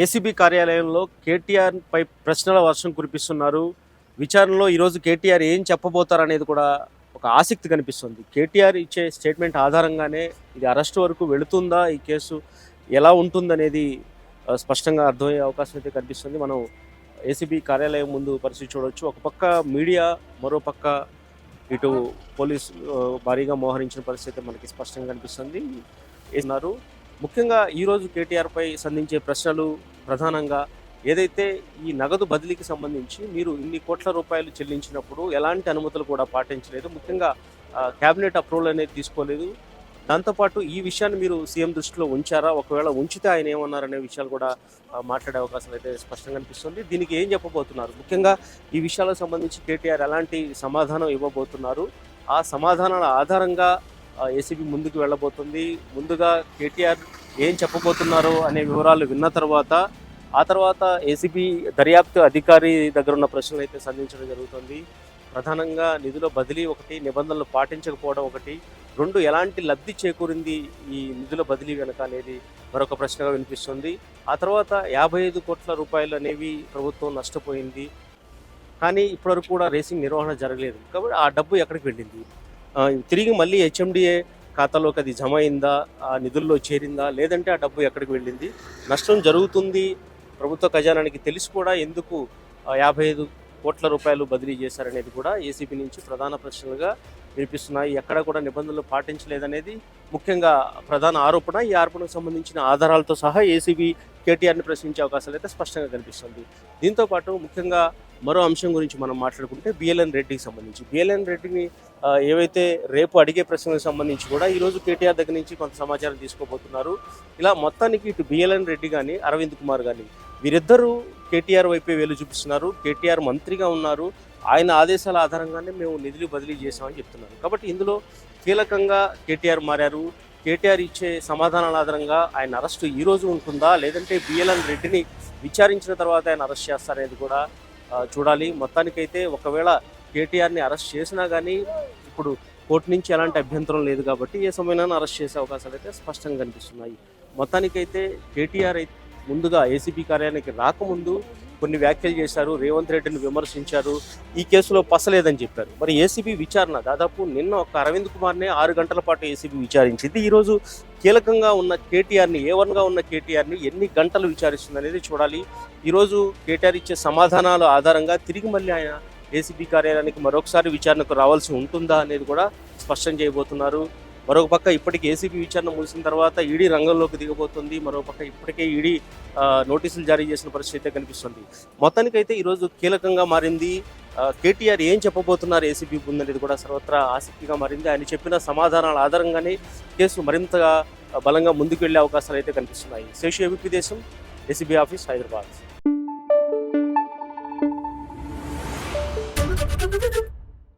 ACB కార్యాలయంలో కేటీఆర్ పై ప్రశ్నల వర్షం కురిపిస్తున్నారు. విచారణలో ఈరోజు కేటీఆర్ ఏం చెప్పబోతారు అనేది కూడా ఒక ఆసక్తి కనిపిస్తుంది. కేటీఆర్ ఇచ్చే స్టేట్మెంట్ ఆధారంగానే ఇది అరెస్ట్ వరకు వెళుతుందా? ఈ కేసు ఎలా ఉంటుందనేది స్పష్టంగా అర్థమయ్యే అవకాశం అయితే కనిపిస్తుంది. మనం ఏసీబీ కార్యాలయం ముందు పరిస్థితి చూడవచ్చు ఒక పక్క మీడియా మరో పక్క ఇటు పోలీసు భారీగా మోహరించిన పరిస్థితి మనకి స్పష్టంగా కనిపిస్తుంది. ఉన్నారు. ముఖ్యంగా ఈరోజు కేటీఆర్పై సంధించే ప్రశ్నలు ప్రధానంగా ఏదైతే ఈ నగదు బదిలీకి సంబంధించి మీరు ఇన్ని కోట్ల రూపాయలు చెల్లించినప్పుడు ఎలాంటి అనుమతులు కూడా పాటించలేదు. ముఖ్యంగా క్యాబినెట్ అప్రూవల్ అనేది తీసుకోలేదు. దాంతోపాటు ఈ విషయాన్ని మీరు సీఎం దృష్టిలో ఉంచారా? ఒకవేళ ఉంచితే ఆయన ఏమన్నారనే విషయాలు కూడా మాట్లాడే అవకాశం అయితే స్పష్టంగా అనిపిస్తుంది. దీనికి ఏం చెప్పబోతున్నారు? ముఖ్యంగా ఈ విషయాలకు సంబంధించి కేటీఆర్ ఎలాంటి సమాధానం ఇవ్వబోతున్నారు? ఆ సమాధానాల ఆధారంగా ఏసీబీ ముందుకు వెళ్ళబోతుంది. ముందుగా కేటీఆర్ ఏం చెప్పబోతున్నారు అనే వివరాలు విన్న తర్వాత ఆ తర్వాత ఏసీబీ దర్యాప్తు అధికారి దగ్గర ఉన్న ప్రశ్నలు అయితే సంధించడం జరుగుతుంది. ప్రధానంగా నిధుల బదిలీ ఒకటి నిబంధనలు పాటించకపోవడం ఒకటి. రెండు ఎలాంటి లబ్ధి చేకూరింది ఈ నిధుల బదిలీ వెనక అనేది మరొక ప్రశ్నగా వినిపిస్తుంది. ఆ తర్వాత యాభై ఐదు కోట్ల రూపాయలు అనేవి ప్రభుత్వం నష్టపోయింది. కానీ ఇప్పటివరకు కూడా రేసింగ్ నిర్వహణ జరగలేదు. కాబట్టి ఆ డబ్బు ఎక్కడికి వెళ్ళింది? తిరిగి మళ్ళీ హెచ్ఎండిఏ ఖాతాలోకి అది జమ అయిందా ఆ నిధుల్లో చేరిందా లేదంటే ఆ డబ్బు ఎక్కడికి వెళ్ళింది? నష్టం జరుగుతుంది. ప్రభుత్వ ఖజానానికి తెలిసి కూడా ఎందుకు యాభై ఐదు కోట్ల రూపాయలు బదిలీ చేశారనేది కూడా ఏసీబీ నుంచి ప్రధాన ప్రశ్నలుగా వినిపిస్తున్నాయి. ఎక్కడ కూడా నిబంధనలు పాటించలేదనేది ముఖ్యంగా ప్రధాన ఆరోపణ. ఈ ఆరోపణకు సంబంధించిన ఆధారాలతో సహా ఏసీబీ కేటీఆర్ని ప్రశ్నించే అవకాశాలు అయితే స్పష్టంగా కనిపిస్తుంది. దీంతో పాటు ముఖ్యంగా మరో అంశం గురించి మనం మాట్లాడుకుంటే బిఎల్ఎన్ రెడ్డికి సంబంధించి. బిఎల్ఎన్ రెడ్డిని ఏవైతే రేపు అడిగే ప్రశ్నలకు సంబంధించి కూడా ఈరోజు కేటీఆర్ దగ్గర నుంచి కొంత సమాచారం తీసుకోబోతున్నారు. ఇలా మొత్తానికి ఇటు బిఎల్ఎన్ రెడ్డి కానీ అరవింద్ కుమార్ కానీ వీరిద్దరూ కేటీఆర్ వైపే వేలు చూపిస్తున్నారు. కేటీఆర్ మంత్రిగా ఉన్నారు. ఆయన ఆదేశాల ఆధారంగానే మేము నిధులు బదిలీ చేశామని చెప్తున్నారు. కాబట్టి ఇందులో కీలకంగా కేటీఆర్ మారారు. కేటీఆర్ ఇచ్చే సమాధానాల ఆధారంగా ఆయన అరెస్టు ఈరోజు ఉంటుందా? లేదంటే బిఎల్ఎన్ రెడ్డిని విచారించిన తర్వాత ఆయన అరెస్ట్ చేస్తారనేది కూడా చూడాలి. మొత్తానికైతే ఒకవేళ కేటీఆర్ని అరెస్ట్ చేసినా కానీ ఇప్పుడు కోర్టు నుంచి ఎలాంటి అభ్యంతరం లేదు కాబట్టి ఏ సమయంలో అరెస్ట్ చేసే అవకాశాలు అయితే స్పష్టంగా కనిపిస్తున్నాయి. మొత్తానికైతే కేటీఆర్ అయితే ముందుగా ఏసీబీ కార్యాలయానికి రాకముందు కొన్ని వ్యాఖ్యలు చేశారు రేవంత్ రెడ్డిని విమర్శించారు ఈ కేసులో పసలేదని చెప్పారు. మరి ఏసీబీ విచారణ దాదాపు నిన్న ఒక అరవింద్ కుమార్నే ఆరు గంటల పాటు ఏసీబీ విచారించింది. ఈరోజు కీలకంగా ఉన్న కేటీఆర్ని ఏ వన్గా ఉన్న కేటీఆర్ని ఎన్ని గంటలు విచారిస్తుంది అనేది చూడాలి. ఈరోజు కేటీఆర్ ఇచ్చే సమాధానాల ఆధారంగా తిరిగి మళ్ళీ ఆయన ఏసీబీ కార్యాలయానికి మరొకసారి విచారణకు రావాల్సి ఉంటుందా అనేది కూడా స్పష్టం చేయబోతున్నారు. మరొక పక్క ఇప్పటికి ఏసీబీ విచారణ ముగిసిన తర్వాత ఈడీ రంగంలోకి దిగబోతుంది. మరొక పక్క ఇప్పటికే ఈడీ నోటీసులు జారీ చేసిన పరిస్థితి అయితే కనిపిస్తుంది. మొత్తానికైతే ఈరోజు కీలకంగా మారింది. కేటీఆర్ ఏం చెప్పబోతున్నారు ఏసీబీ ముందనేది కూడా సర్వత్రా ఆసక్తిగా మారింది. ఆయన చెప్పిన సమాధానాల ఆధారంగానే కేసు మరింతగా బలంగా ముందుకు వెళ్ళే అవకాశాలు అయితే కనిపిస్తున్నాయి. Seshu ABP Desam ACB office Hyderabad.